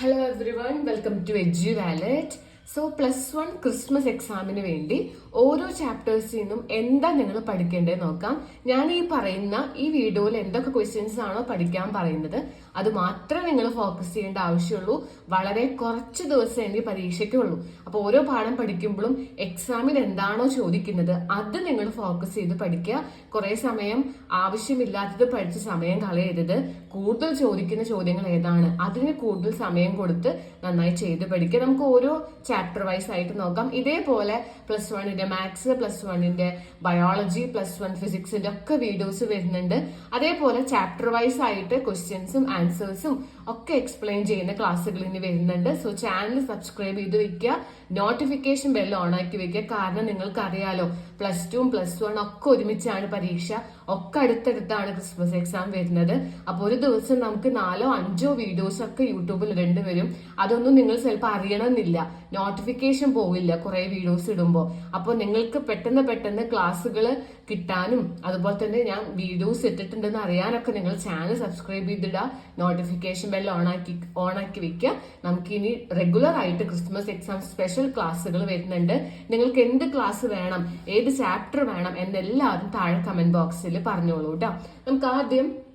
Hello everyone welcome to Edu Wallet so plus one Christmas എക്സാമിന് വേണ്ടി ഓരോ ചാപ്റ്റേഴ്സിൽ നിന്നും എന്താ നിങ്ങൾ പഠിക്കേണ്ടത് നോക്കാം. ഞാൻ ഈ പറയുന്ന ഈ വീഡിയോയിൽ എന്തൊക്കെ ക്വസ്റ്റ്യൻസ് ആണോ പഠിക്കാൻ പറയുന്നത്. അത് മാത്രമേ നിങ്ങൾ ഫോക്കസ് ചെയ്യേണ്ട ആവശ്യമുള്ളൂ. വളരെ കുറച്ച് ദിവസം എനിക്ക് പരീക്ഷയ്ക്കുള്ളൂ. അപ്പോൾ ഓരോ പാഠം പഠിക്കുമ്പോഴും എക്സാമിൽ എന്താണോ ചോദിക്കുന്നത് അത് നിങ്ങൾ ഫോക്കസ് ചെയ്ത് പഠിക്കുക. കുറേ സമയം ആവശ്യമില്ലാത്തത് പഠിച്ച് സമയം കളയരുത്. കൂടുതൽ ചോദിക്കുന്ന ചോദ്യങ്ങൾ ഏതാണ് അതിന് കൂടുതൽ സമയം കൊടുത്ത് നന്നായി ചെയ്ത് പഠിക്കുക. നമുക്ക് ഓരോ ചാപ്റ്റർ വൈസ് ആയിട്ട് നോക്കാം. ഇതേപോലെ പ്ലസ് വണ്ണിന്റെ മാത്സ് പ്ലസ് വണ്ണിന്റെ ബയോളജി പ്ലസ് വൺ ഫിസിക്സിന്റെ ഒക്കെ വീഡിയോസ് വരുന്നുണ്ട്. അതേപോലെ ചാപ്റ്റർ വൈസ് ആയിട്ട് ക്വസ്റ്റ്യൻസും answer. So ഒക്കെ എക്സ്പ്ലെയിൻ ചെയ്യുന്ന ക്ലാസ്സുകൾ ഇനി വരുന്നുണ്ട്. സോ ചാനൽ സബ്സ്ക്രൈബ് ചെയ്ത് വെക്കുക. നോട്ടിഫിക്കേഷൻ ബെൽ ഓൺ ആക്കി വെക്കുക. കാരണം നിങ്ങൾക്ക് അറിയാലോ പ്ലസ് ടുവും പ്ലസ് വൺ ഒക്കെ ഒരുമിച്ചാണ് പരീക്ഷ. ഒക്കെ അടുത്തടുത്താണ് ക്രിസ്മസ് എക്സാം വരുന്നത്. അപ്പോൾ ഒരു ദിവസം നമുക്ക് നാലോ അഞ്ചോ വീഡിയോസ് ഒക്കെ യൂട്യൂബിൽ ഇടേണ്ടി വരും. അതൊന്നും നിങ്ങൾ ചിലപ്പോൾ അറിയണമെന്നില്ല. നോട്ടിഫിക്കേഷൻ പോവില്ല കുറേ വീഡിയോസ് ഇടുമ്പോൾ. അപ്പോൾ നിങ്ങൾക്ക് പെട്ടെന്ന് പെട്ടെന്ന് ക്ലാസ്സുകൾ കിട്ടാനും അതുപോലെ തന്നെ ഞാൻ വീഡിയോസ് ഇട്ടിട്ടുണ്ടെന്ന് അറിയാനൊക്കെ നിങ്ങൾ ചാനൽ സബ്സ്ക്രൈബ് ചെയ്തിടുക. നോട്ടിഫിക്കേഷൻ ബെൽ ആക്കി ഓൺ ആക്കി വെക്കുക നമുക്ക് ഇനി റെഗുലർ ആയിട്ട് ക്രിസ്മസ് എക്സാം സ്പെഷ്യൽ ക്ലാസ്സുകൾ വരുന്നുണ്ട്. നിങ്ങൾക്ക് എന്ത് ക്ലാസ് വേണം ഏത് ചാപ്റ്റർ വേണം എന്നെല്ലാവരും താഴെ കമന്റ് ബോക്സിൽ പറഞ്ഞോളൂ കേട്ടോ നമുക്ക് ആദ്യം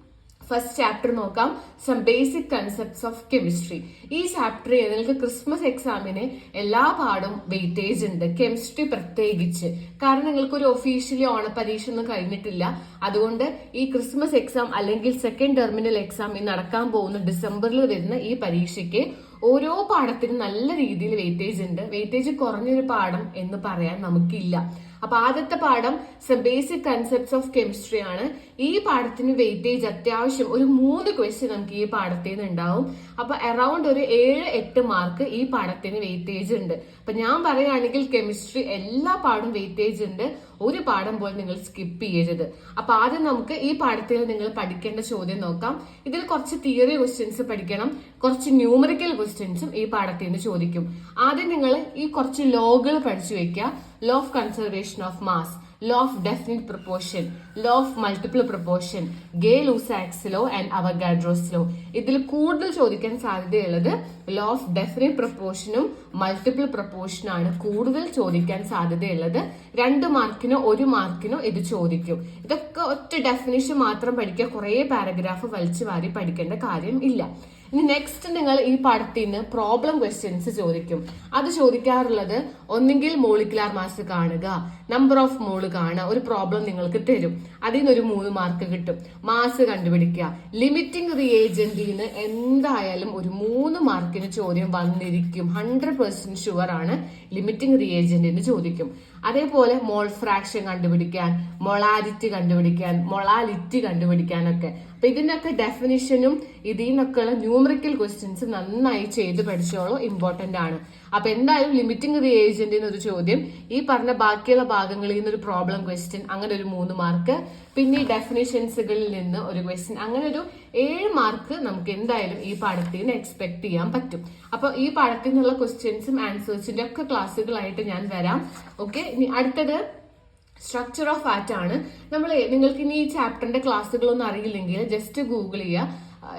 ഫസ്റ്റ് ചാപ്റ്റർ നോക്കാം. Some basic concepts of chemistry ഈ ചാപ്റ്റർ നിങ്ങൾക്ക് ക്രിസ്മസ് എക്സാമിന് എല്ലാ പാടും വെയിറ്റേജ് ഉണ്ട്. കെമിസ്ട്രി പ്രത്യേകിച്ച്. കാരണം നിങ്ങൾക്ക് ഒരു ഒഫീഷ്യലി ഓണപരീക്ഷ ഒന്നും കഴിഞ്ഞിട്ടില്ല. അതുകൊണ്ട് ഈ ക്രിസ്മസ് എക്സാം അല്ലെങ്കിൽ സെക്കൻഡ് ടെർമിനൽ എക്സാം ഈ നടക്കാൻ പോകുന്ന ഡിസംബറിൽ വരുന്ന ഈ പരീക്ഷയ്ക്ക് ഓരോ പാഠത്തിനും നല്ല രീതിയിൽ വെയിറ്റേജ് ഉണ്ട്. വെയിറ്റേജ് കുറഞ്ഞൊരു പാഠം എന്ന് പറയാൻ നമുക്കില്ല. അപ്പൊ ആദ്യത്തെ പാഠം ബേസിക് കൺസെപ്റ്റ്സ് ഓഫ് കെമിസ്ട്രി ആണ്. ഈ പാഠത്തിന് വെയിറ്റേജ് അത്യാവശ്യം ഒരു മൂന്ന് ക്വസ്റ്റ്യൻ നമുക്ക് ഈ പാഠത്തിൽ നിന്ന് ഉണ്ടാവും. അപ്പൊ അറൌണ്ട് ഒരു ഏഴ് എട്ട് മാർക്ക് ഈ പാഠത്തിന് വെയിറ്റേജ് ഉണ്ട്. അപ്പൊ ഞാൻ പറയുകയാണെങ്കിൽ കെമിസ്ട്രി എല്ലാ പാടും വെയിറ്റേജ് ഉണ്ട്. ഒരു പാഠം പോലും നിങ്ങൾ സ്കിപ്പ് ചെയ്യരുത്. അപ്പൊ ആദ്യം നമുക്ക് ഈ പാഠത്തിൽ നിങ്ങൾ പഠിക്കേണ്ട ചോദ്യം നോക്കാം. ഇതിൽ കുറച്ച് തിയറി ക്വസ്റ്റ്യൻസ് പഠിക്കണം. കുറച്ച് ന്യൂമറിക്കൽ ക്വസ്റ്റ്യൻസും ഈ പാഠത്തിൽ നിന്ന് ചോദിക്കും. ആദ്യം നിങ്ങൾ ഈ കുറച്ച് ലോകൾ പഠിച്ചു വെക്കുക law of conservation of mass law of definite proportion, law of multiple proportion, Gay Lussac's law and Avogadro's law ഇതിൽ കൂടുതൽ ചോദിക്കാൻ സാധ്യതയുള്ളത് ലോ ഓഫ് ഡെഫിനിറ്റ് പ്രപ്പോർഷനും മൾട്ടിപ്പിൾ പ്രപ്പോർഷനാണ് കൂടുതൽ ചോദിക്കാൻ സാധ്യതയുള്ളത് രണ്ട് മാർക്കിനോ ഒരു മാർക്കിനോ ഇത് ചോദിക്കും. ഇതൊക്കെ ഒറ്റ ഡെഫിനിഷൻ മാത്രം പഠിക്കുക കുറേ പാരഗ്രാഫ് വലിച്ചു വാരി പഠിക്കേണ്ട കാര്യം ഇല്ല. ഇനി നെക്സ്റ്റ് നിങ്ങൾ ഈ പാഠത്തിൽ നിന്ന് പ്രോബ്ലം ക്വസ്റ്റ്യൻസ് ചോദിക്കും. അത് ചോദിക്കാറുള്ളത് ഒന്നുകിൽ മോളിക്കുലാർ മാസ് കാണുക നമ്പർ ഓഫ് മോൾ കാണുക ഒരു പ്രോബ്ലം നിങ്ങൾക്ക് തരും. അതിൽ നിന്ന് ഒരു മൂന്ന് മാർക്ക് കിട്ടും. മാസ് കണ്ടുപിടിക്കുക. ലിമിറ്റിംഗ് റിയേജന്റിൽ നിന്ന് എന്തായാലും ഒരു മൂന്ന് മാർക്കിന് ചോദ്യം വന്നിരിക്കും. ഹൺഡ്രഡ് പെർസെന്റ് ഷുവർ ആണ് ലിമിറ്റിംഗ് റിയേജന്റിന് ചോദിക്കും. അതേപോലെ മോൾ ഫ്രാക്ഷൻ കണ്ടുപിടിക്കാൻ മൊളാരിറ്റി കണ്ടുപിടിക്കാൻ മൊളാലിറ്റി കണ്ടുപിടിക്കാനൊക്കെ. അപ്പൊ ഇതിനൊക്കെ ഡെഫിനിഷനും ഇതിൽ നിന്നൊക്കെയുള്ള ന്യൂമറിക്കൽ ക്വസ്റ്റ്യൻസ് നന്നായി ചെയ്ത് പഠിച്ചോളൂ. ഇമ്പോർട്ടന്റ് ആണ്. അപ്പൊ എന്തായാലും ലിമിറ്റിംഗ് ദി ഏജന്റ് എന്നൊരു ചോദ്യം. ഈ പറഞ്ഞ ബാക്കിയുള്ള ഭാഗങ്ങളിൽ നിന്ന് ഒരു പ്രോബ്ലം ക്വസ്റ്റ്യൻ അങ്ങനെ ഒരു മൂന്ന് മാർക്ക് പിന്നെ ഈ ഡെഫിനിഷൻസുകളിൽ നിന്ന് ഒരു ക്വസ്റ്റ്യൻ അങ്ങനെ ഒരു ഏഴ് മാർക്ക് നമുക്ക് എന്തായാലും ഈ പാഠത്തിൽ നിന്ന് എക്സ്പെക്ട് ചെയ്യാൻ പറ്റും. അപ്പൊ ഈ പാഠത്തിൽ നിന്നുള്ള ക്വസ്റ്റ്യൻസും ആൻസേഴ്സിന്റെ ഒക്കെ ക്ലാസ്സുകളായിട്ട് ഞാൻ വരാം. ഓക്കെ ഇനി അടുത്തത് സ്ട്രക്ചർ ഓഫ് ആറ്റ് ആണ്. നമ്മൾ നിങ്ങൾക്ക് ഇനി ഈ ചാപ്റ്ററിന്റെ ക്ലാസ്സുകളൊന്നും അറിയില്ലെങ്കിൽ ജസ്റ്റ് ഗൂഗിൾ ചെയ്യുക.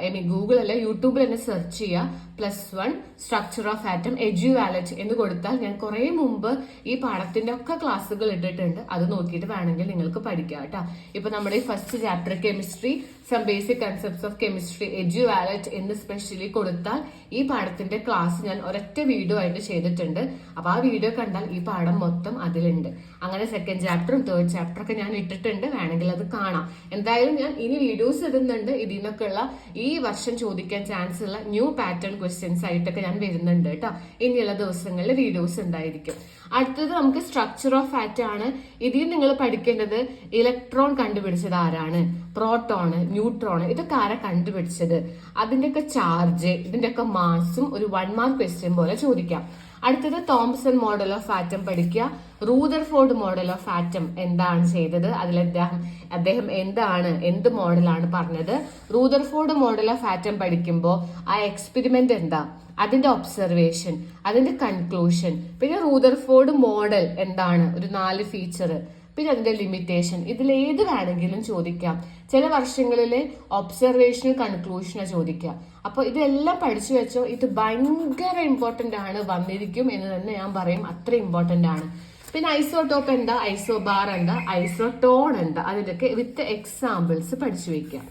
ഐ മീൻ ഗൂഗിൾ അല്ല യൂട്യൂബിൽ തന്നെ സെർച്ച് ചെയ്യുക. Plus one structure of atom Edu Wallet എന്ന് കൊടുത്താൽ ഞാൻ കുറെ മുമ്പ് ഈ പാഠത്തിന്റെ ഒക്കെ ക്ലാസ്സുകൾ ഇട്ടിട്ടുണ്ട്. അത് നോക്കിയിട്ട് വേണമെങ്കിൽ നിങ്ങൾക്ക് പഠിക്കാം കേട്ടോ. ഇപ്പൊ നമ്മുടെ ഈ first chapter chemistry some basic concepts of chemistry Edu Wallet എന്ന് സ്പെഷ്യലി കൊടുത്താൽ ഈ പാഠത്തിന്റെ ക്ലാസ് ഞാൻ ഒരൊറ്റ വീഡിയോ ആയിട്ട് ചെയ്തിട്ടുണ്ട്. അപ്പൊ ആ വീഡിയോ കണ്ടാൽ ഈ പാഠം മൊത്തം അതിലുണ്ട്. അങ്ങനെ സെക്കൻഡ് ചാപ്റ്ററും തേർഡ് ചാപ്റ്റർ ഒക്കെ ഞാൻ ഇട്ടിട്ടുണ്ട്. വേണമെങ്കിൽ അത് കാണാം. എന്തായാലും ഞാൻ ഇനി വീഡിയോസ് ഇടുന്നുണ്ട്. ഇതിൽ നിന്നൊക്കെയുള്ള ഈ വർഷം ചോദിക്കാൻ ചാൻസ് ഉള്ള ന്യൂ പാറ്റേൺ ക്വസ്റ്റ്യൻസ് ആയിട്ടൊക്കെ ഞാൻ വരുന്നുണ്ട് കേട്ടോ ഇനിയുള്ള ദിവസങ്ങളിൽ വീഡിയോസ് ഉണ്ടായിരിക്കും. അടുത്തത് നമുക്ക് സ്ട്രക്ചർ ഓഫ് ഫാറ്റ് ആണ്. ഇതിൽ നിങ്ങൾ പഠിക്കേണ്ടത് ഇലക്ട്രോൺ കണ്ടുപിടിച്ചത് ആരാണ്? പ്രോട്ടോണ് ന്യൂട്രോൺ ഇതൊക്കെ ആരാ കണ്ടുപിടിച്ചത്? അതിന്റെയൊക്കെ ചാർജ് ഇതിന്റെയൊക്കെ മാസും ഒരു വൺ മാർക്ക് ക്വസ്റ്റ്യൻ പോലെ ചോദിക്കാം. അടുത്തത് തോംസൺ മോഡൽ ഓഫ് ആറ്റം പഠിക്കുക. റൂദർഫോർഡ് മോഡൽ ഓഫ് ആറ്റം എന്താണ് ചെയ്തത്? അതിൽ അദ്ദേഹം അദ്ദേഹം എന്താണ് എന്ത് മോഡലാണ് പറഞ്ഞത്? റൂദർഫോർഡ് മോഡൽ ഓഫ് ആറ്റം പഠിക്കുമ്പോൾ ആ എക്സ്പെരിമെന്റ് എന്താ? അതിന്റെ ഒബ്സർവേഷൻ അതിന്റെ കൺക്ലൂഷൻ പിന്നെ റൂദർഫോർഡ് മോഡൽ എന്താണ്? ഒരു നാല് ഫീച്ചർ പിന്നെ അതിന്റെ ലിമിറ്റേഷൻ ഇതിൽ ഏത് വേണമെങ്കിലും ചോദിക്കാം. ചില വർഷങ്ങളിൽ ഒബ്സർവേഷനും കൺക്ലൂഷനും ചോദിക്കുക. അപ്പൊ ഇതെല്ലാം പഠിച്ചു വെച്ചോ ഇത് ഭയങ്കര ഇമ്പോർട്ടന്റ് ആണ് വന്നിരിക്കും എന്ന് തന്നെ ഞാൻ പറയും അത്ര ഇമ്പോർട്ടന്റ് ആണ്. പിന്നെ ഐസോടോപ്പ് എന്താ? ഐസോ ഐസോബാർ എന്താ? ടോൺ എന്താ? അതിലൊക്കെ വിത്ത് എക്സാമ്പിൾസ് പഠിച്ചു വെക്കാം.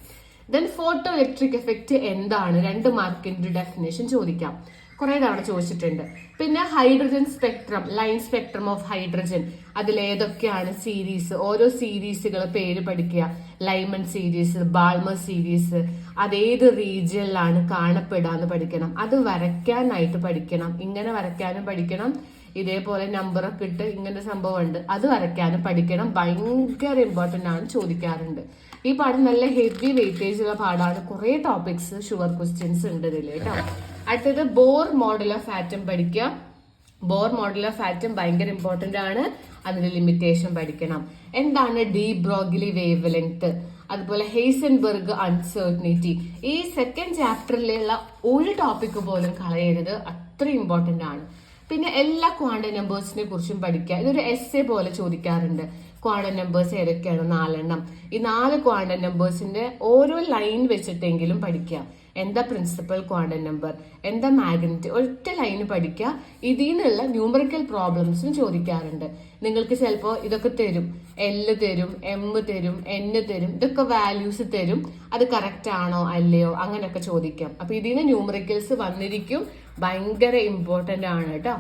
ദെൻ ഫോട്ടോ ഇലക്ട്രിക് എഫക്റ്റ് എന്താണ്? രണ്ട് മാർക്കിന്റെ ഡെഫിനേഷൻ ചോദിക്കാം. കുറെ തവണ ചോദിച്ചിട്ടുണ്ട്. പിന്നെ hydrogen spectrum line spectrum of hydrogen അതിൽ ഏതൊക്കെയാണ് സീരീസ് ഓരോ സീരീസുകൾ പേര് പഠിക്കുക. ലൈമൺ സീരീസ് ബാൾമർ സീരീസ് അതേത് റീജിയനിലാണ് കാണപ്പെടുക എന്ന് പഠിക്കണം. അത് വരയ്ക്കാനായിട്ട് പഠിക്കണം. ഇങ്ങനെ വരയ്ക്കാനും പഠിക്കണം. ഇതേപോലെ നമ്പറൊക്കെ ഇട്ട് ഇങ്ങനെ സംഭവം ഉണ്ട് അത് വരയ്ക്കാനും പഠിക്കണം. ഭയങ്കര ഇമ്പോർട്ടന്റ് ആണ് ചോദിക്കാറുണ്ട്. ഈ പാഠം നല്ല ഹെവി വെയിറ്റേജ് ഉള്ള പാഠമാണ് കുറെ ടോപ്പിക്സ് ഷുവർ ക്വസ്റ്റ്യൻസ് ഉണ്ട് ഇതിൽ കേട്ടോ. അടുത്തത് ബോർ മോഡൽ ഓഫ് ആറ്റം പഠിക്കുക. ബോർ മോഡൽ ഓഫ് ആറ്റം ഭയങ്കര ഇമ്പോർട്ടന്റ് ആണ്. അതിന്റെ ലിമിറ്റേഷൻ പഠിക്കണം. എന്താണ് ഡി ബ്രോഗിലി വേവ് ലെങ്ത് അതുപോലെ ഹേസൻബർഗ് അൺസേർട്ടനിറ്റി ഈ സെക്കൻഡ് ചാപ്റ്ററിലുള്ള ഒരു ടോപ്പിക് പോലും കളയരുത്. അത്ര ഇമ്പോർട്ടന്റ് ആണ്. പിന്നെ എല്ലാ ക്വാണ്ട നമ്പേഴ്സിനെ കുറിച്ചും പഠിക്കുക. ഇതൊരു എസ് എ പോലെ ചോദിക്കാറുണ്ട്. ക്വാണ്ട നമ്പേഴ്സ് ഏതൊക്കെയാണ്? നാലെണ്ണം. ഈ നാല് ക്വാണ്ട നമ്പേഴ്സിന്റെ ഓരോ ലൈൻ വെച്ചിട്ടെങ്കിലും പഠിക്കുക. എന്താ പ്രിൻസിപ്പൽ ക്വാണ്ടം നമ്പർ എന്താ മാഗ്നറ്റ് ഒറ്റ ലൈന് പഠിക്കുക ഇതിൽ നിന്നുള്ള ന്യൂമറിക്കൽ പ്രോബ്ലംസും ചോദിക്കാറുണ്ട്. നിങ്ങൾക്ക് ചിലപ്പോൾ ഇതൊക്കെ തരും. എൽ തരും എം തരും എൻ തരും ഇതൊക്കെ വാല്യൂസ് തരും. അത് കറക്റ്റ് ആണോ അല്ലയോ അങ്ങനെയൊക്കെ ചോദിക്കാം. അപ്പൊ ഇതിൽ നിന്ന് ന്യൂമറിക്കൽസ് വന്നിരിക്കും. ഭയങ്കര ഇമ്പോർട്ടന്റ് ആണ് കേട്ടോ.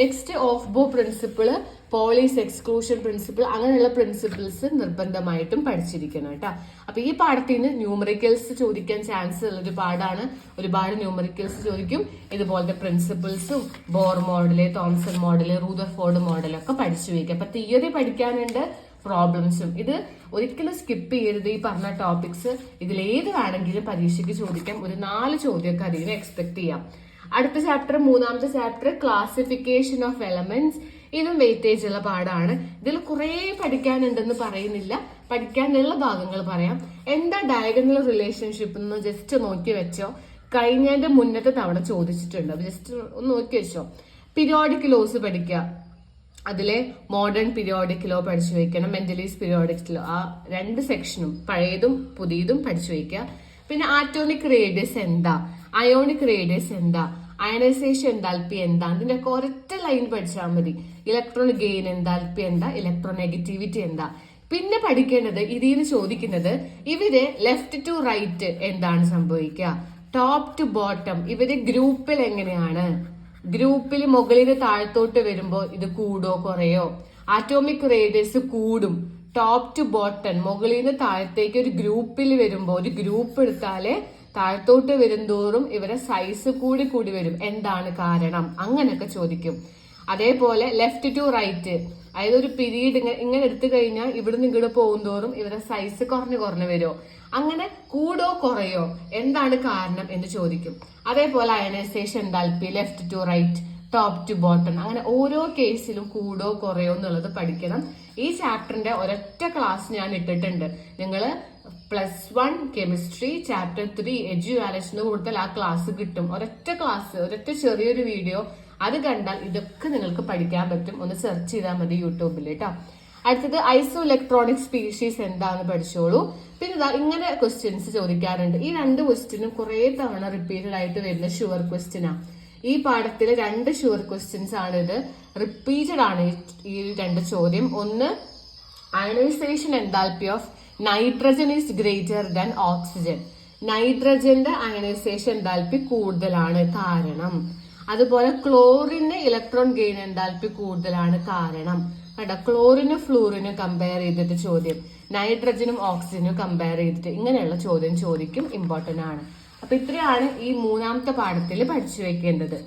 Next Aufbau principle Pauli's exclusion principle അങ്ങനെയുള്ള പ്രിൻസിപ്പിൾസ് നിർബന്ധമായിട്ടും പഠിച്ചിരിക്കണം കേട്ടോ. അപ്പൊ ഈ പാഠത്തിൽ നിന്ന് ന്യൂമറിക്കൽസ് ചോദിക്കാൻ ചാൻസ് ഉള്ള ഒരു പാടാണ് ഒരുപാട് ന്യൂമറിക്കൽസ് ചോദിക്കും. ഇതുപോലത്തെ പ്രിൻസിപ്പിൾസും Bohr model Thomson model Rutherford മോഡലൊക്കെ പഠിച്ചു വയ്ക്കുക. അപ്പൊ തിയറി പഠിക്കാനുണ്ട് പ്രോബ്ലംസും ഇത് ഒരിക്കലും സ്കിപ്പ് ചെയ്യരുത്. ഈ പറഞ്ഞ ടോപ്പിക്സ് ഇതിലേത് വേണമെങ്കിലും പരീക്ഷയ്ക്ക് ചോദിക്കാം. ഒരു നാല് ചോദ്യമൊക്കെ അതിന് എക്സ്പെക്ട് ചെയ്യാം. അടുത്ത ചാപ്റ്റർ മൂന്നാമത്തെ ചാപ്റ്റർ ക്ലാസിഫിക്കേഷൻ ഓഫ് എലമെന്റ്സ് ഇതും വെയിറ്റേജ് ഉള്ള പാടാണ് ഇതിൽ കുറേ പഠിക്കാനുണ്ടെന്ന് പറയുന്നില്ല. പഠിക്കാനുള്ള ഭാഗങ്ങൾ പറയാം. എന്താ ഡയഗണൽ റിലേഷൻഷിപ്പ് എന്ന് ജസ്റ്റ് നോക്കി വെച്ചോ. കഴിഞ്ഞതിന്റെ മുന്നത്തെ തവണ ചോദിച്ചിട്ടുണ്ട്. ജസ്റ്റ് ഒന്ന് നോക്കി വെച്ചോ. പിരിയോഡിക് ലോസ് പഠിക്കുക. അതിലെ മോഡേൺ പിരിയോഡിക് ലോ പഠിച്ചു വയ്ക്കണം മെന്റലീസ് പിരിയോഡിക് ലോ ആ രണ്ട് സെക്ഷനും പഴയതും പുതിയതും പഠിച്ചു വയ്ക്കുക പിന്നെ ആറ്റോമിക് റേഡിയസ് എന്താ? അയോണിക് റേഡിയസ് എന്താ? അയണൈസേഷൻ എന്താൽപ്പി എന്താ? അതിന്റെ ഒരൊറ്റ ലൈൻ പഠിച്ചാൽ മതി. ഇലക്ട്രോൺ ഗെയിൻ എന്താൽപ്പി എന്താ? ഇലക്ട്രോൺ നെഗറ്റിവിറ്റി എന്താ? പിന്നെ പഠിക്കേണ്ടത് ഇതിൽ നിന്ന് ചോദിക്കുന്നത് ഇവർ ലെഫ്റ്റ് ടു റൈറ്റ് എന്താണ് സംഭവിക്കുക? ടോപ്പ് ടു ബോട്ടം ഇവർ ഗ്രൂപ്പിൽ എങ്ങനെയാണ്? ഗ്രൂപ്പിൽ മുകളിൽ താഴത്തോട്ട് വരുമ്പോൾ ഇത് കൂടോ കുറയോ? ആറ്റോമിക് റേഡിയസ് കൂടും. ടോപ്പ് ടു ബോട്ടം മുകളിൽ നിന്ന് താഴത്തേക്ക് ഒരു ഗ്രൂപ്പിൽ വരുമ്പോൾ ഒരു ഗ്രൂപ്പ് എടുത്താലേ താഴത്തോട്ട് വരുംതോറും ഇവരെ സൈസ് കൂടി കൂടി വരും. എന്താണ് കാരണം? അങ്ങനെയൊക്കെ ചോദിക്കും. അതേപോലെ ലെഫ്റ്റ് ടു റൈറ്റ് അതായത് ഒരു പിരീഡ് ഇങ്ങനെ ഇങ്ങനെ എടുത്തു കഴിഞ്ഞാൽ ഇവിടുന്ന് ഇങ്ങോട്ട് പോകുന്തോറും ഇവരെ സൈസ് കുറഞ്ഞു കുറഞ്ഞു വരുമോ അങ്ങനെ കൂടോ കുറയോ? എന്താണ് കാരണം എന്ന് ചോദിക്കും. അതേപോലെ ionisation enthalpy left to right top to bottom അങ്ങനെ ഓരോ കേസിലും കൂടോ കുറയോ എന്നുള്ളത് പഠിക്കണം. ഈ ചാപ്റ്ററിന്റെ ഒരൊറ്റ ക്ലാസ് ഞാൻ ഇട്ടിട്ടുണ്ട്. നിങ്ങൾ plus one chemistry chapter three Edu Wallet കൊടുത്താൽ ആ ക്ലാസ് കിട്ടും. ഒരൊറ്റ ക്ലാസ് ഒരൊറ്റ ചെറിയൊരു വീഡിയോ അത് കണ്ടാൽ ഇതൊക്കെ നിങ്ങൾക്ക് പഠിക്കാൻ പറ്റും. ഒന്ന് സെർച്ച് ചെയ്താൽ മതി യൂട്യൂബിൽ കേട്ടോ അടുത്തത് ഐസോ ഇലക്ട്രോണിക് സ്പീഷീസ് എന്താന്ന് പഠിച്ചോളൂ. പിന്നെ ഇതാ ഇങ്ങനെ ക്വസ്റ്റ്യൻസ് ചോദിക്കാറുണ്ട്. ഈ രണ്ട് ക്വസ്റ്റ്യനും കുറെ തവണ റിപ്പീറ്റഡ് ആയിട്ട് വരുന്ന ഷുവർ ക്വസ്റ്റ്യനാ ഈ പാഠത്തിൽ രണ്ട് ഷുവർ ക്വസ്റ്റ്യൻസ് ആണ് ഇത് റിപ്പീറ്റഡ് ആണ് ഈ- രണ്ട് ചോദ്യം. ഒന്ന് ionisation enthalpy of nitrogen is greater than oxygen നൈട്രജന്റെ ionisation enthalpy കൂടുതലാണ് കാരണം. അതുപോലെ ക്ലോറിന് ഇലക്ട്രോൺ ഗെയിൻ എൻതാൽപ്പി കൂടുതലാണ് കാരണം. കേട്ടോ ക്ലോറിനും ഫ്ലൂറിനും കമ്പയർ ചെയ്തിട്ട് ചോദ്യം. നൈട്രജനും ഓക്സിജനും കമ്പയർ ചെയ്തിട്ട് ഇങ്ങനെയുള്ള ചോദ്യം ചോദിക്കും. ഇമ്പോർട്ടന്റ് ആണ്. അപ്പൊ ഇത്രയാണ് ഈ മൂന്നാമത്തെ പാഠത്തിൽ പഠിച്ചു വെക്കേണ്ടത്.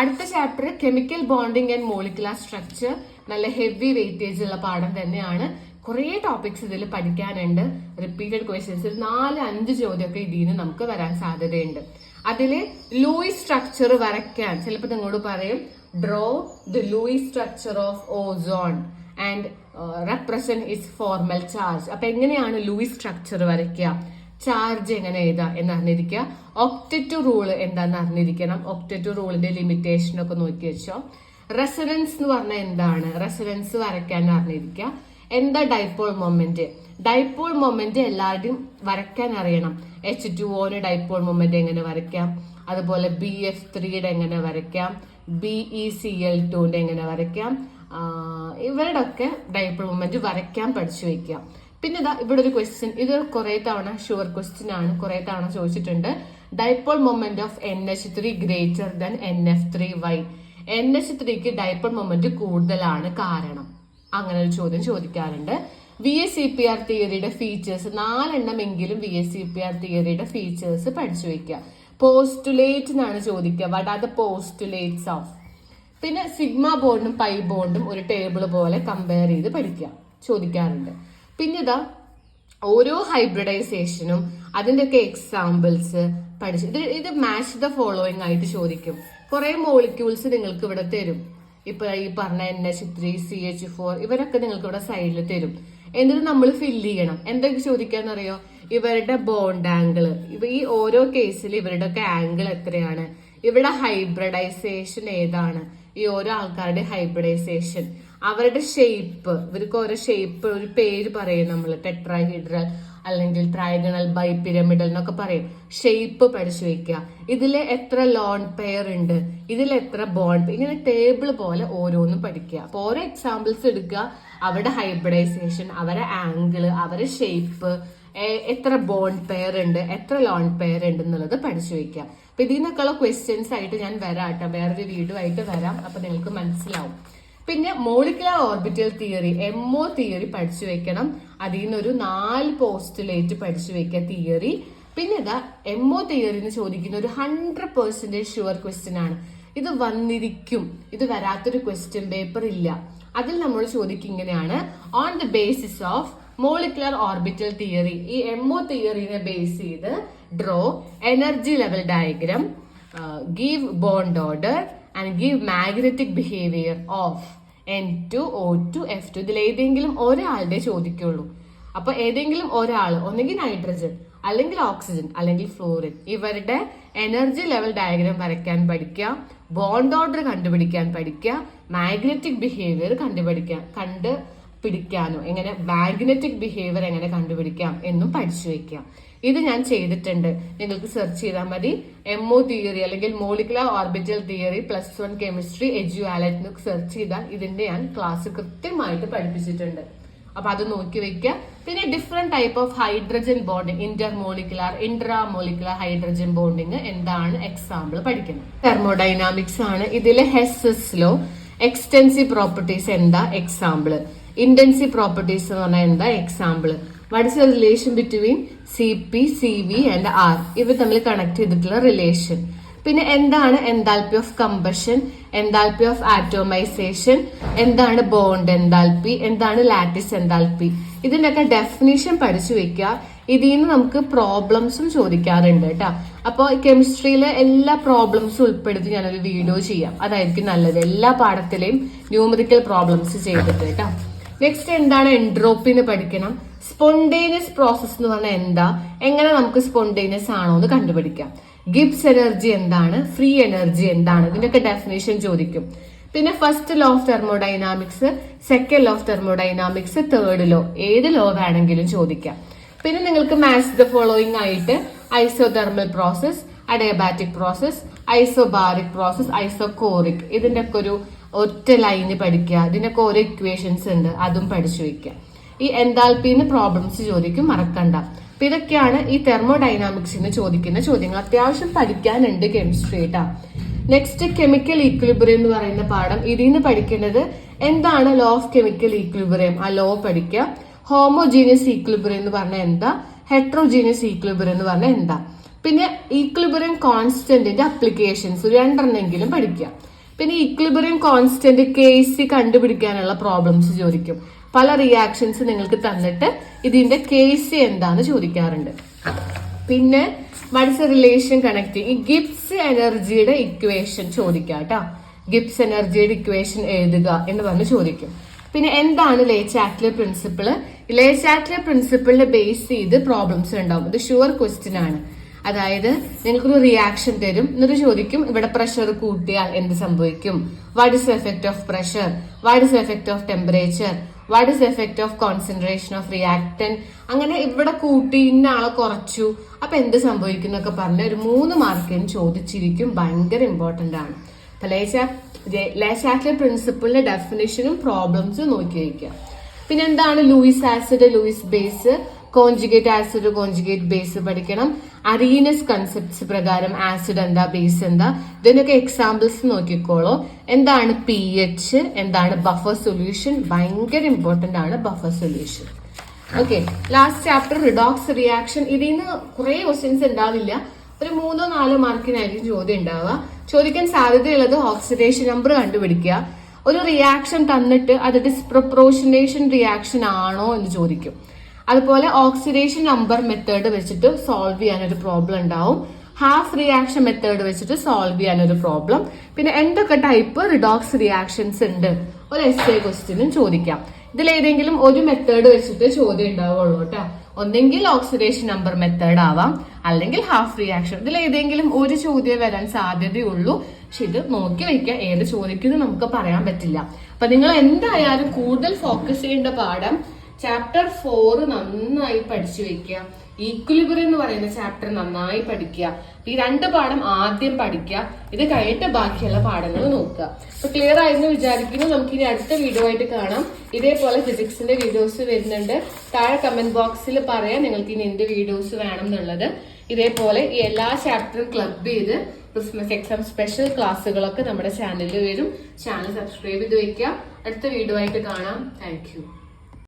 അടുത്ത chapter chemical bonding and molecular structure നല്ല ഹെവി വെയിറ്റേജ് ഉള്ള പാഠം തന്നെയാണ്. കുറേ ടോപ്പിക്സ് ഇതിൽ പഠിക്കാനുണ്ട്. റിപ്പീറ്റഡ് ക്വസ്റ്റ്യൻസ് നാല് അഞ്ച് ചോദ്യമൊക്കെ ഇതിൽ നിന്ന് നമുക്ക് വരാൻ സാധ്യതയുണ്ട്. അതിൽ ലൂയിസ് സ്ട്രക്ചർ വരയ്ക്കാൻ ചിലപ്പോൾ നിങ്ങളോട് പറയും draw the Lewis structure of ozone and represent is formal charge അപ്പൊ എങ്ങനെയാണ് ലൂയിസ് സ്ട്രക്ചർ വരയ്ക്കുക? ചാർജ് എങ്ങനെ എഴുതാം എന്ന് അറിഞ്ഞിരിക്കുക ഒക്ടറ്റു റൂൾ എന്താന്ന് അറിഞ്ഞിരിക്കണം. ഒക്ടറ്റു റൂളിന്റെ ലിമിറ്റേഷൻ ഒക്കെ നോക്കി വെച്ചോ. റെസിഡൻസ് എന്ന് പറഞ്ഞാൽ എന്താണ്? റെസിഡൻസ് വരയ്ക്കാൻ അറിഞ്ഞിരിക്കുക. എന്താ ഡൈപോൾ മൊമെന്റ് ഡൈപോൾ മൊമെന്റ് എല്ലാവരുടെയും വരയ്ക്കാൻ അറിയണം. എച്ച് ടു ഓന് ഡൈപോൾ മൊമെന്റ് എങ്ങനെ വരയ്ക്കാം? അതുപോലെ ബി എഫ് ത്രീയുടെ എങ്ങനെ വരയ്ക്കാം? ബിഇ സി എൽ ടുവിന്റെ എങ്ങനെ വരയ്ക്കാം? ഇവരുടെ ഒക്കെ ഡൈപോൾ മൊമെന്റ് വരയ്ക്കാൻ പഠിച്ചു വെക്കാം പിന്നെ ഇതാ ഇവിടെ ഒരു ക്വസ്റ്റ്യൻ ഇത് കുറെ തവണ ഷുവർ ക്വസ്റ്റ്യൻ ആണ്. കുറെ തവണ ചോദിച്ചിട്ടുണ്ട്. Dipole moment of N H three greater than N F three why N H ത്രീക്ക് dipole moment കൂടുതലാണ് കാരണം. അങ്ങനെ ഒരു ചോദ്യം ചോദിക്കാറുണ്ട്. V S C P R തിയറിയുടെ features നാലെണ്ണമെങ്കിലും V S C P R തിയറിയുടെ features പഠിച്ചു വെക്കുക. പോസ്റ്റുലേറ്റ് എന്നാണ് ചോദിക്കുക. What are the postulates of പിന്നെ സിഗ്മ ബോണ്ടും പൈ ബോണ്ടും ഒരു ടേബിൾ പോലെ കമ്പയർ ചെയ്ത് പഠിക്കുക. ചോദിക്കാറുണ്ട്. പിന്നെ ഇതാ ഓരോ ഹൈബ്രിഡൈസേഷനും അതിന്റെയൊക്കെ എക്സാമ്പിൾസ് പഠിച്ചു ഇത് ഇത് മാച്ച് ദ ഫോളോയിങ് ആയിട്ട് ചോദിക്കും. കുറേ മോളിക്യൂൾസ് നിങ്ങൾക്ക് ഇവിടെ തരും. ഇപ്പൊ ഈ പറഞ്ഞ N H three C H four ഇവരൊക്കെ നിങ്ങൾക്ക് ഇവിടെ സൈഡിൽ തരും. എന്നിട്ട് നമ്മൾ ഫില്ല് ചെയ്യണം. എന്തൊക്കെ ചോദിക്കാന്നറിയോ? ഇവരുടെ ബോണ്ട് ആംഗിൾ ഇവ ഈ ഓരോ കേസിൽ ഇവരുടെ ഒക്കെ ആംഗിൾ എത്രയാണ്? ഇവിടെ ഹൈബ്രിഡൈസേഷൻ ഏതാണ്? ഈ ഓരോ ആൾക്കാരുടെ ഹൈബ്രിഡൈസേഷൻ അവരുടെ ഷേപ്പ് ഇവർക്ക് ഓരോ ഷേപ്പ് ഒരു പേര് പറയും നമ്മൾ ടെട്രാഹിഡ്രൽ അല്ലെങ്കിൽ ട്രൈഗണൽ ബൈ പിരമിഡൽ എന്നൊക്കെ പറയും. ഷേപ്പ് പഠിച്ചു വെക്കുക ഇതിൽ എത്ര ലോൺ പെയർ ഉണ്ട്? ഇതിൽ എത്ര ബോണ്ട് ഇങ്ങനെ ടേബിൾ പോലെ ഓരോന്നും പഠിക്കുക. അപ്പോൾ ഓരോ എക്സാമ്പിൾസ് എടുക്കുക. അവരുടെ ഹൈബ്രിഡൈസേഷൻ അവരുടെ ആംഗിൾ അവരുടെ ഷേപ്പ് എത്ര ബോണ്ട് പെയർ ഉണ്ട് എത്ര ലോൺ പെയർ ഉണ്ട് എന്നുള്ളത് പഠിച്ചു വെക്കുക അപ്പൊ ഇതിൽ നിന്നൊക്കെയുള്ള ക്വസ്റ്റ്യൻസ് ആയിട്ട് ഞാൻ വരാം കേട്ടോ. വേറൊരു വീഡിയോ ആയിട്ട് വരാം. അപ്പൊ നിങ്ങൾക്ക് മനസ്സിലാവും. പിന്നെ molecular orbital theory MO theory പഠിച്ചു വെക്കണം. അതിൽ നിന്നൊരു നാല് പോസ്റ്റുലേറ്റ് പഠിച്ചു വെക്കുക തിയറി പിന്നെ ഇതാ എംഒ തിയറി എന്ന് ചോദിക്കുന്ന ഒരു ഹൺഡ്രഡ് പെർസെന്റേജ് ഷുവർ ക്വസ്റ്റ്യൻ ആണ്. ഇത് വന്നിരിക്കും. ഇത് വരാത്തൊരു ക്വസ്റ്റ്യൻ പേപ്പർ ഇല്ല. അതിൽ നമ്മൾ ചോദിക്കും ഇങ്ങനെയാണ്. On the basis of molecular orbital theory ഈ എംഒ തിയറിനെ ബേസ് ചെയ്ത് draw energy level diagram give bond order and give magnetic behaviour of N two O two F two ഇതിൽ ഏതെങ്കിലും ഒരാളുടെ ചോദിക്കുള്ളൂ. അപ്പൊ ഏതെങ്കിലും ഒരാൾ ഒന്നെങ്കിൽ നൈട്രജൻ അല്ലെങ്കിൽ ഓക്സിജൻ അല്ലെങ്കിൽ ഫ്ലോറിൻ ഇവരുടെ എനർജി ലെവൽ ഡയഗ്രാം വരയ്ക്കാൻ പഠിക്കുക ബോണ്ട് ഓർഡർ കണ്ടുപിടിക്കാൻ പഠിക്കുക മാഗ്നറ്റിക് ബിഹേവിയർ കണ്ടുപിടിക്കാൻ കണ്ട് പിടിക്കാനോ എങ്ങനെ മാഗ്നറ്റിക് ബിഹേവിയർ എങ്ങനെ കണ്ടുപിടിക്കാം എന്നും പഠിച്ചു വെക്കാം ഇത് ഞാൻ ചെയ്തിട്ടുണ്ട്. നിങ്ങൾക്ക് സെർച്ച് ചെയ്താൽ മതി. എം ഒ തിയറി അല്ലെങ്കിൽ molecular orbital theory plus one chemistry Edu Wallet search ചെയ്താൽ ഇതിന്റെ ഞാൻ ക്ലാസ് കൃത്യമായിട്ട് പഠിപ്പിച്ചിട്ടുണ്ട്. അപ്പൊ അത് നോക്കി വെക്കുക. പിന്നെ different type of hydrogen bonding intermolecular intramolecular hydrogen bonding എന്താണ് എക്സാമ്പിൾ പഠിക്കുന്നത്. തെർമോഡൈനാമിക്സ് ആണ്. ഇതിലെ ഹെസസിലോ എക്സ്റ്റൻസീവ് പ്രോപ്പർട്ടീസ് എന്താ? എക്സാമ്പിൾ ഇന്റൻസീവ് പ്രോപ്പർട്ടീസ് എന്ന് പറഞ്ഞാൽ എന്താ? Example what is the relation between C P C V and R ഇവ തമ്മിൽ കണക്ട് ചെയ്തിട്ടുള്ള റിലേഷൻ പിന്നെ എന്താണ് enthalpy of combustion enthalpy of atomisation എന്താണ് ബോണ്ട് എൻതാൽപ്പി എന്താണ് ലാറ്റിസ് എൻതാൽപ്പി ഇതിന്റെയൊക്കെ ഡെഫിനേഷൻ പഠിച്ചു വെക്കുക. ഇതിൽ നിന്ന് നമുക്ക് പ്രോബ്ലംസും ചോദിക്കാറുണ്ട് കേട്ടോ. അപ്പോൾ കെമിസ്ട്രിയിലെ എല്ലാ പ്രോബ്ലംസും ഉൾപ്പെടുത്തി ഞാനൊരു വീഡിയോ ചെയ്യാം. അതായിരിക്കും നല്ലത്. എല്ലാ പാഠത്തിലെയും ന്യൂമറിക്കൽ പ്രോബ്ലംസ് ചെയ്തിട്ട് കേട്ടോ. നെക്സ്റ്റ് എന്താണ് എൻട്രോപ്പി പഠിക്കണം. സ്പോണ്ടേനിയസ് പ്രോസസ് എന്ന് പറഞ്ഞാൽ എന്താ? എങ്ങനെ നമുക്ക് സ്പോണ്ടേനിയസ് ആണോ എന്ന് കണ്ടുപിടിക്കാം. ഗിബ്സ് എനർജി എന്താണ്? ഫ്രീ എനർജി എന്താണ്? ഇതിന്റെയൊക്കെ ഡെഫിനേഷൻ ചോദിക്കും. പിന്നെ first law of thermodynamics second law of thermodynamics third law ഏത് ലോ വേണമെങ്കിലും ചോദിക്കാം. പിന്നെ നിങ്ങൾക്ക് മാച്ച് ദ ഫോളോയിങ് ആയിട്ട് isothermal process adiabatic process isobaric process isochoric ഇതിന്റെ ഒക്കെ ഒരു ഒറ്റ ലൈന് പഠിക്കുക. ഇതിനൊക്കെ ഓരോ ഇക്വേഷൻസ് ഉണ്ട്. അതും പഠിച്ചു വെക്കുക ഈ എൻതാൽപ്പിന്ന് പ്രോബ്ലംസ് ചോദിക്കും മറക്കണ്ട. അപ്പൊ ഇതൊക്കെയാണ് ഈ തെർമോഡൈനാമിക്സിന് ചോദിക്കുന്ന ചോദ്യങ്ങൾ. അത്യാവശ്യം പഠിക്കാനുണ്ട് കെമിസ്ട്രി കേട്ടാ നെക്സ്റ്റ് കെമിക്കൽ ഈക്വിലിബ്രിയം എന്ന് പറയുന്ന പാഠം. ഇതിൽ നിന്ന് പഠിക്കേണ്ടത് എന്താണ് ലോ ഓഫ് കെമിക്കൽ ഈക്വിലിബ്രിയം ആ ലോ പഠിക്കുക ഹോമോജീനിയസ് ഈക്വിലിബ്രിയം എന്ന് പറഞ്ഞാൽ എന്താ? ഹെട്രോജീനിയസ് ഈക്വിലിബ്രിയം എന്ന് പറഞ്ഞാൽ എന്താ? പിന്നെ ഈക്വിലിബ്രിയം കോൺസ്റ്റന്റിന്റെ അപ്ലിക്കേഷൻസ് രണ്ടെണ്ണെങ്കിലും പഠിക്കുക പിന്നെ ഈക്വിലിബ്രിയം കോൺസ്റ്റന്റ് കെ സി കണ്ടുപിടിക്കാനുള്ള പ്രോബ്ലംസ് ചോദിക്കും. പല റിയാക്ഷൻസ് നിങ്ങൾക്ക് തന്നിട്ട് ഇതിന്റെ കേസ് എന്താന്ന് ചോദിക്കാറുണ്ട്. പിന്നെ വാട്സ് റിലേഷൻ കണക്ട് ഈ ഗിബ്സ് എനർജിയുടെ ഇക്വേഷൻ ചോദിക്കാം കേട്ടോ ഗിബ്സ് എനർജിയുടെ ഇക്വേഷൻ എഴുതുക എന്ന് പറഞ്ഞ് ചോദിക്കും. പിന്നെ എന്താണ് Le Chatelier principle Le Chatelier പ്രിൻസിപ്പിളിനെ base ചെയ്ത് പ്രോബ്ലംസ് ഉണ്ടാവും. ഇത് ഷുവർ ക്വസ്റ്റ്യൻ ആണ്. അതായത് നിങ്ങൾക്കൊരു റിയാക്ഷൻ തരും എന്നിട്ട് ചോദിക്കും ഇവിടെ പ്രഷർ കൂട്ടിയാൽ എന്ത് സംഭവിക്കും? What is effect of pressure what is effect of temperature what is effect of concentration of reactant അങ്ങനെ ഇവിടെ കൂട്ടി ഇന്ന ആളെ കുറച്ചു. അപ്പൊ എന്ത് സംഭവിക്കും പറഞ്ഞ് ഒരു മൂന്ന് മാർക്കിന് ചോദിച്ചിരിക്കും. ഭയങ്കര ഇമ്പോർട്ടന്റ് ആണ്. അപ്പൊ പ്രിൻസിപ്പിളിന്റെ ഡെഫിനേഷനും പ്രോബ്ലംസും നോക്കി വയ്ക്കുക പിന്നെ എന്താണ് Lewis acid Lewis base? Conjugate acid conjugate base പഠിക്കണം. അറീനസ് കൺസെപ്റ്റ്സ് പ്രകാരം ആസിഡ് എന്താ ബേസ് എന്താ? ഇതിനൊക്കെ എക്സാമ്പിൾസ് നോക്കിക്കോളൂ. എന്താണ് പി എച്ച് എന്താണ് ബഫർ സൊല്യൂഷൻ ഭയങ്കര ഇമ്പോർട്ടന്റ് ആണ് buffer solution okay last chapter redox reaction ഇതിൽ നിന്ന് കുറെ ക്വസ്റ്റ്യൻസ് ഉണ്ടാവില്ല. ഒരു മൂന്നോ നാലോ മാർക്കിനായിരിക്കും ചോദ്യം ഉണ്ടാവുക. ചോദിക്കാൻ സാധ്യതയുള്ളത് ഓക്സിഡേഷൻ നമ്പർ കണ്ടുപിടിക്കുക. ഒരു റിയാക്ഷൻ തന്നിട്ട് അത് ഡിസ്പ്രൊപ്രോഷനേഷൻ റിയാക്ഷൻ ആണോ എന്ന് ചോദിക്കും. അതുപോലെ ഓക്സിഡേഷൻ നമ്പർ മെത്തേഡ് വെച്ചിട്ട് സോൾവ് ചെയ്യാൻ ഒരു പ്രോബ്ലം ഉണ്ടാവും. ഹാഫ് റിയാക്ഷൻ മെത്തേഡ് വെച്ചിട്ട് സോൾവ് ചെയ്യാൻ ഒരു പ്രോബ്ലം പിന്നെ എന്തൊക്കെ ടൈപ്പ് റിഡോക്സ് റിയാക്ഷൻസ് ഉണ്ട്? ഒരു എസ് എ ക്വസ്റ്റ്യനും ചോദിക്കാം. ഇതിൽ ഏതെങ്കിലും ഒരു മെത്തേഡ് വെച്ചിട്ട് ചോദ്യം ഉണ്ടാവുള്ളൂ കേട്ടോ. ഒന്നെങ്കിൽ ഓക്സിഡേഷൻ നമ്പർ മെത്തേഡ് ആവാം. അല്ലെങ്കിൽ ഹാഫ് റിയാക്ഷൻ ഇതിൽ ഏതെങ്കിലും ഒരു ചോദ്യം വരാൻ സാധ്യതയുള്ളൂ. പക്ഷെ ഇത് നോക്കി വെക്കുക. ഏത് ചോദിക്കുന്നു നമുക്ക് പറയാൻ പറ്റില്ല. അപ്പൊ നിങ്ങൾ എന്തായാലും കൂടുതൽ ഫോക്കസ് ചെയ്യേണ്ട പാഠം ചാപ്റ്റർ ഫോർ നന്നായി പഠിച്ചു വെക്കുക. ഈക്വലിബറി എന്ന് പറയുന്ന ചാപ്റ്റർ നന്നായി പഠിക്കുക. ഈ രണ്ട് പാഠം ആദ്യം പഠിക്കുക. ഇത് കഴിഞ്ഞിട്ട് ബാക്കിയുള്ള പാഠങ്ങൾ നോക്കുക. അപ്പൊ ക്ലിയർ ആയിരുന്നു വിചാരിക്കുന്നു. നമുക്ക് ഇനി അടുത്ത വീഡിയോ ആയിട്ട് കാണാം. ഇതേപോലെ ഫിസിക്സിന്റെ വീഡിയോസ് വരുന്നുണ്ട്. താഴെ കമന്റ് ബോക്സിൽ പറയാം നിങ്ങൾക്ക് ഇനി എന്ത് വീഡിയോസ് വേണം എന്നുള്ളത്. ഇതേപോലെ ഈ എല്ലാ ചാപ്റ്ററും ക്ലബ് ചെയ്ത് ക്രിസ്മസ് എക്സാം സ്പെഷ്യൽ ക്ലാസ്സുകളൊക്കെ നമ്മുടെ ചാനലിൽ വരും. ചാനൽ സബ്സ്ക്രൈബ് ചെയ്ത് വെക്കുക. അടുത്ത വീഡിയോ ആയിട്ട് കാണാം. താങ്ക്